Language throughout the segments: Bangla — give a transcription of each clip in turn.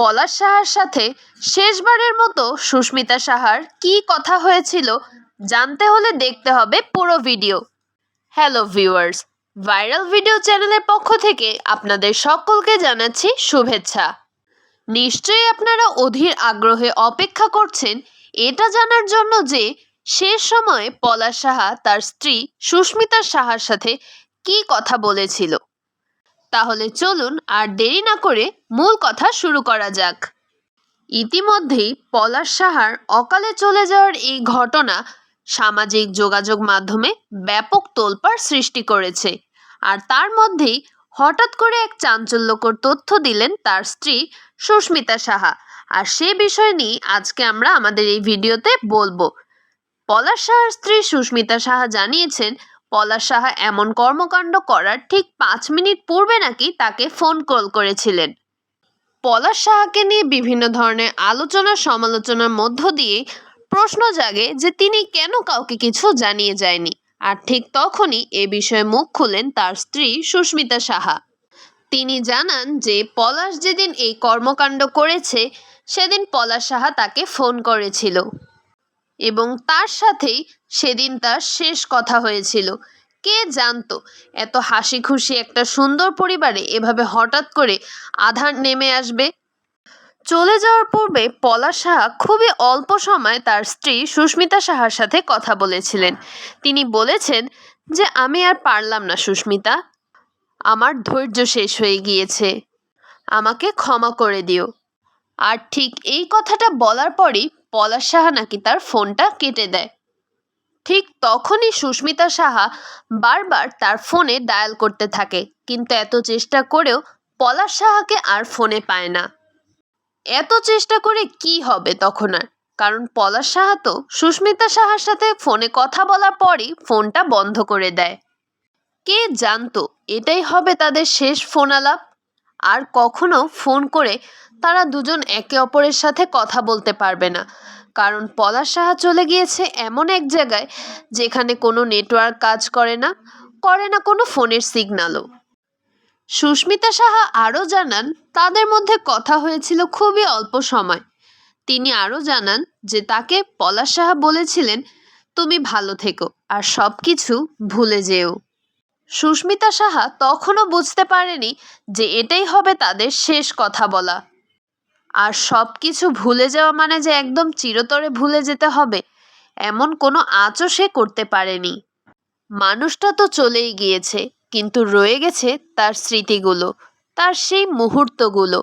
পলাশ সাহার সাথে শেষবারের মতো সুস্মিতা সাহার কী কথা হয়েছিল জানতে হলে দেখতে হবে পুরো video. Hello viewers viral video চ্যানেলের পক্ষ থেকে আপনাদের সকলকে জানাচ্ছি শুভেচ্ছা। নিশ্চয়ই আপনারা অধীর আগ্রহে অপেক্ষা করছেন এটা জানার জন্য যে শেষ সময়ে পলাশ সাহা তার স্ত্রী সুস্মিতা সাহার সাথে কী কথা বলেছিল। তাহলে চলুন আর দেরি না করে মূল কথা শুরু করা যাক। ইতিমধ্যেই পলাশ সাহার অকালে চলে যাওয়ার এই ঘটনা সামাজিক যোগাযোগ মাধ্যমে ব্যাপক তোলপাড় সৃষ্টি করেছে আর তার মধ্যেই হঠাৎ করে এক চাঞ্চল্যকর তথ্য দিলেন তার স্ত্রী সুস্মিতা সাহা। আর সে বিষয় নিয়ে আজকে আমরা আমাদের এই ভিডিওতে বলব। পলাশ সাহার স্ত্রী সুস্মিতা সাহা জানিয়েছেন পলাশ সাহা এমন কর্মকাণ্ড করার ঠিক পাঁচ মিনিট পূর্বে নাকি তাকে ফোন কল করেছিলেন। পলাশ সাহাকে নিয়ে বিভিন্ন ধরনের আলোচনা সমালোচনার মধ্য দিয়ে প্রশ্ন জাগে যে তিনি কেন কাউকে কিছু জানিয়ে যায়নি, আর ঠিক তখনই এ বিষয়ে মুখ খুলেন তার স্ত্রী সুস্মিতা সাহা। তিনি জানান যে পলাশ যেদিন এই কর্মকাণ্ড করেছে, সেদিন পলাশ সাহা তাকে ফোন করেছিল। এবং তার সাথেই সেদিন তার শেষ কথা হয়েছিল। কে জানতো? এত হাসি খুশি একটা সুন্দর পরিবারে এভাবে হঠাৎ করে আধার নেমে আসবে? চলে যাওয়ার পূর্বে পলাশ সাহা খুবই অল্প সময় তার স্ত্রী সুস্মিতা সাহার সাথে কথা বলেছিলেন। তিনি বলেছেন যে, আমি আর পারলাম না সুস্মিতা। আমার ধৈর্য শেষ হয়ে গিয়েছে। আমাকে ক্ষমা করে দিও। আর ঠিক এই কথাটা বলার পরই পলাশ সাহা নাকি তার ফোনটা কেটে দেয়। ঠিক তখনই সুস্মিতা সাহা বারবার তার ফোনে ডায়াল করতে থাকে, কিন্তু এত চেষ্টা করেও পলাশ সাহাকে আর ফোনে পায় না। এত চেষ্টা করে কি হবে তখন আর? কারণ পলাশ সাহা তো সুস্মিতা সাহার সাথে ফোনে কথা বলার পরই ফোনটা বন্ধ করে দেয়। কে জানতো? এটাই হবে তাদের শেষ ফোন আলাপ আর কখনো ফোন করে তারা দুজন একে অপরের সাথে কথা বলতে পারবে না। কারণ পলাশ সাহা চলে গিয়েছে এমন এক জায়গায় যেখানে কোনো নেটওয়ার্ক কাজ করে না করে না কোনো ফোনের সিগন্যালও সুস্মিতা সাহা আরও জানান, তাদের মধ্যে কথা হয়েছিল খুবই অল্প সময়। তিনি আরও জানান যে তাকে পলাশ সাহা বলেছিলেন, তুমি ভালো থেকো, আর সব কিছু ভুলে যেও। সুস্মিতা সাহা তখনও বুঝতে পারেনি যে এটাই হবে তাদের শেষ কথা বলা। আর সব কিছু ভুলে যাওয়া মানে যে একদম চিরতরে ভুলে যেতে হবে, এমন কোনো আঁচও সে করতে পারেনি। মানুষটা তো চলেই গিয়েছে, কিন্তু রয়ে গেছে তার স্মৃতিগুলো, তার সেই মুহূর্তগুলো।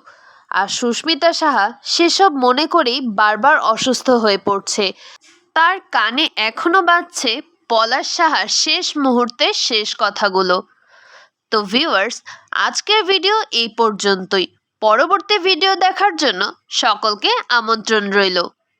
আর সুস্মিতা সাহা সেসব মনে করেই বারবার অসুস্থ হয়ে পড়ছে। তার কানে এখনও বাজছে পলাশ সাহার শেষ মুহূর্তের শেষ কথাগুলো। তো ভিউয়ার্স আজকের ভিডিও এই পর্যন্তই। পরবর্তী ভিডিও দেখার জন্য সকলকে আমন্ত্রণ রইল।